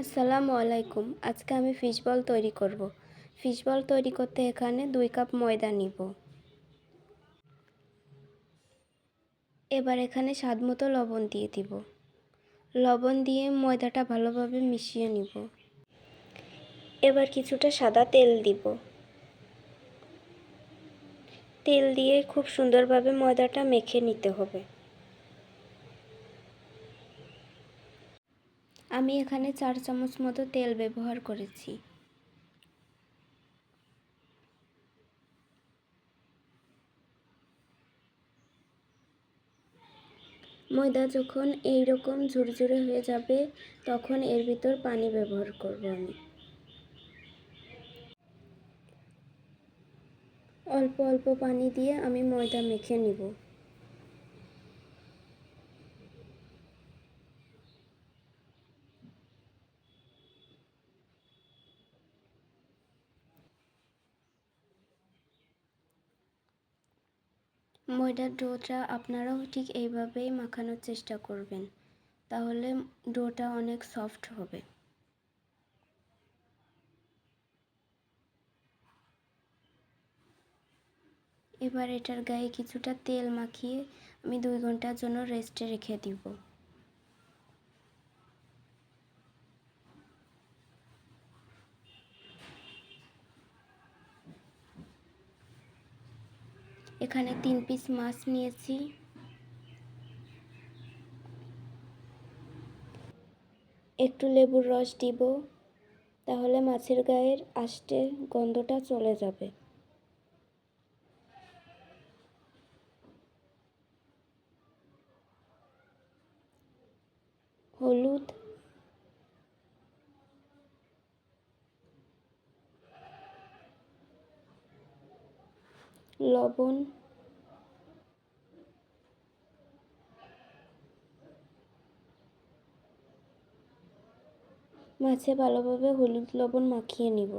আসসালামু আলাইকুম। আজকে আমি ফিশ বল তৈরি করব। ফিশ বল তৈরি করতে এখানে দুই কাপ ময়দা নিব। এবার এখানে স্বাদ মতো লবণ দিয়ে দিব। লবণ দিয়ে ময়দাটা ভালোভাবে মিশিয়ে নিব। এবার কিছুটা সাদা তেল দিব। তেল দিয়ে খুব সুন্দরভাবে ময়দাটা মেখে নিতে হবে। আমি এখানে চার চামচ মতো তেল ব্যবহার করেছি। ময়দা যখন এই রকম ঝুরঝুরে হয়ে যাবে, তখন এর ভিতর পানি ব্যবহার করব আমি। অল্প অল্প পানি দিয়ে আমি ময়দা মেখে নিব। ময়দার ডোটা আপনারাও ঠিক এইভাবেই মাখানোর চেষ্টা করবেন। তাহলে ডোটা অনেক সফট হবে। এবার এটার গায়ে কিছুটা তেল মাখিয়ে আমি দুই ঘণ্টার জন্য রেস্টে রেখে দিব। এখানে তিন পিস মাছ নিয়েছি। একটু লেবুর রস দিব, তাহলে মাছের গায়ের আষ্টে গন্ধটা চলে যাবে। হলুদ লবণ। মাছে ভালোভাবে হলুদ লবণ মাখিয়ে নিব।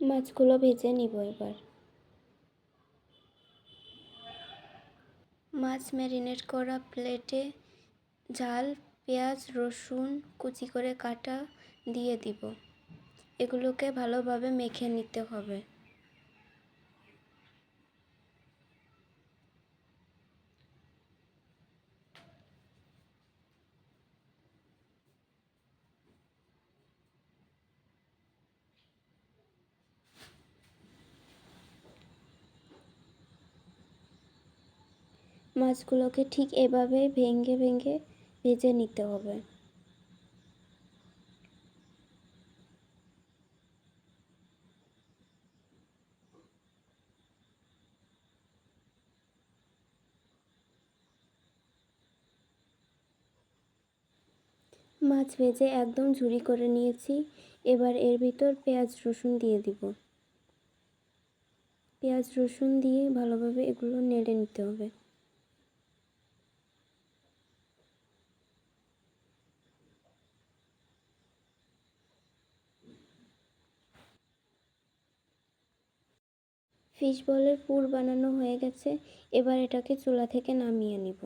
মাছগুলো ভেজে নিব এবার। মাছ ম্যারিনেট করা প্লেটে ঝাল, পেঁয়াজ, রসুন কুচি করে কাটা দিয়ে দিব। এগুলোকে ভালোভাবে মেখে নিতে হবে। মাছগুলোকে ঠিক এভাবে ভেঙে ভেঙে ভেজে নিতে হবে। মাছ ভেজে একদম ঝুরি করে নিয়েছি। এবার এর ভিতর পেঁয়াজ, রসুন দিয়ে দিব। পেঁয়াজ, রসুন দিয়ে ভালোভাবে এগুলো নেড়ে নিতে হবে। ফিশ বলের পুর বানানো হয়ে গেছে, এবার এটাকে চুলা থেকে নামিয়ে নিব।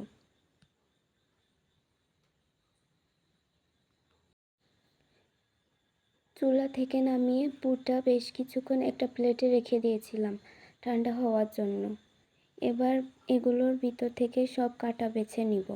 চুলা থেকে নামিয়ে পুরটা বেশ কিছুক্ষণ একটা প্লেটে রেখে দিয়েছিলাম ঠান্ডা হওয়ার জন্য। এবার এগুলোর ভিতর থেকে সব কাটা বেছে নিব।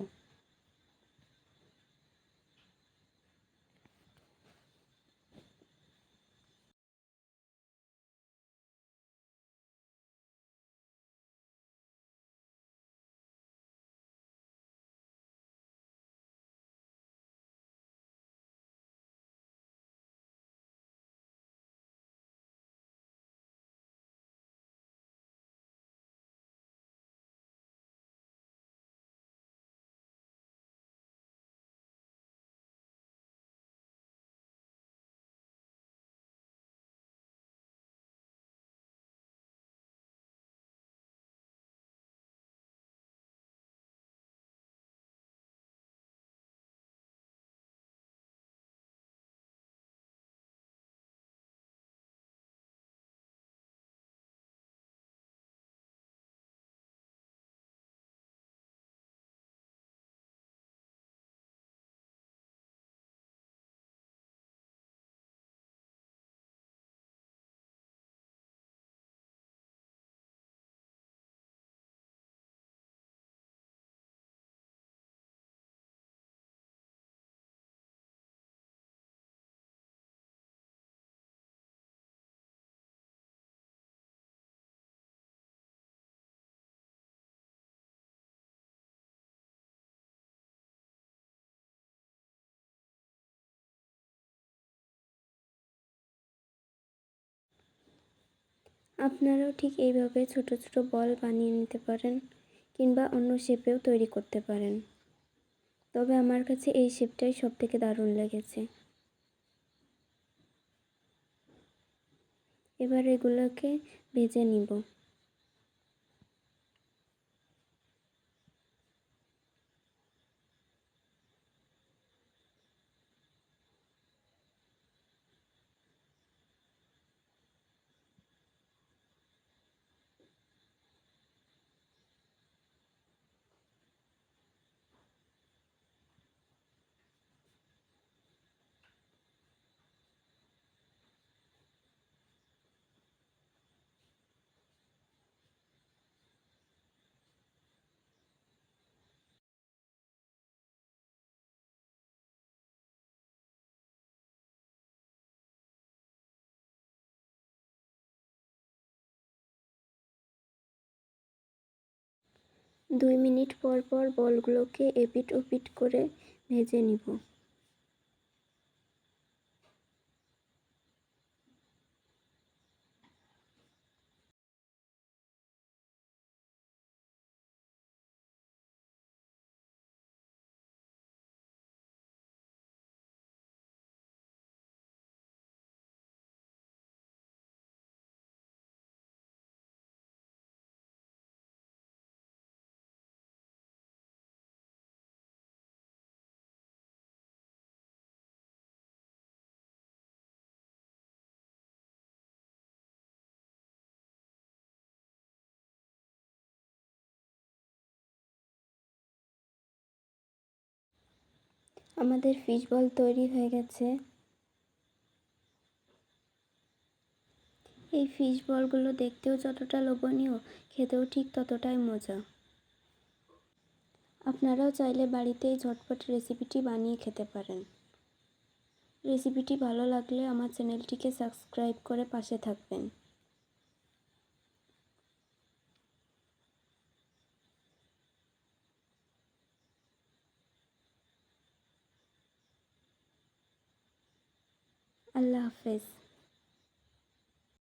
আপনারাও ঠিক এইভাবে ছোট ছোট বল বানিয়ে নিতে পারেন কিংবা অন্য শেপেও তৈরি করতে পারেন। তবে আমার কাছে এই শেপটাই সব থেকে দারুণ লেগেছে। এবার এগুলোকে ভেজে নিব। দুই মিনিট পর পর বলগুলোকে এপিট ওপিট করে ভেজে নিব। আমাদের ফিশ বল তৈরি হয়ে গেছে। এই ফিশ বলগুলো দেখতেও যতটা লোভনীয়, খেতেও ঠিক ততটাই মজা। আপনারাও চাইলে বাড়িতেই ঝটপট রেসিপিটি বানিয়ে খেতে পারেন। রেসিপিটি ভালো লাগলে আমার চ্যানেলটিকে সাবস্ক্রাইব করে পাশে থাকবেন। আল্লাহ হাফেজ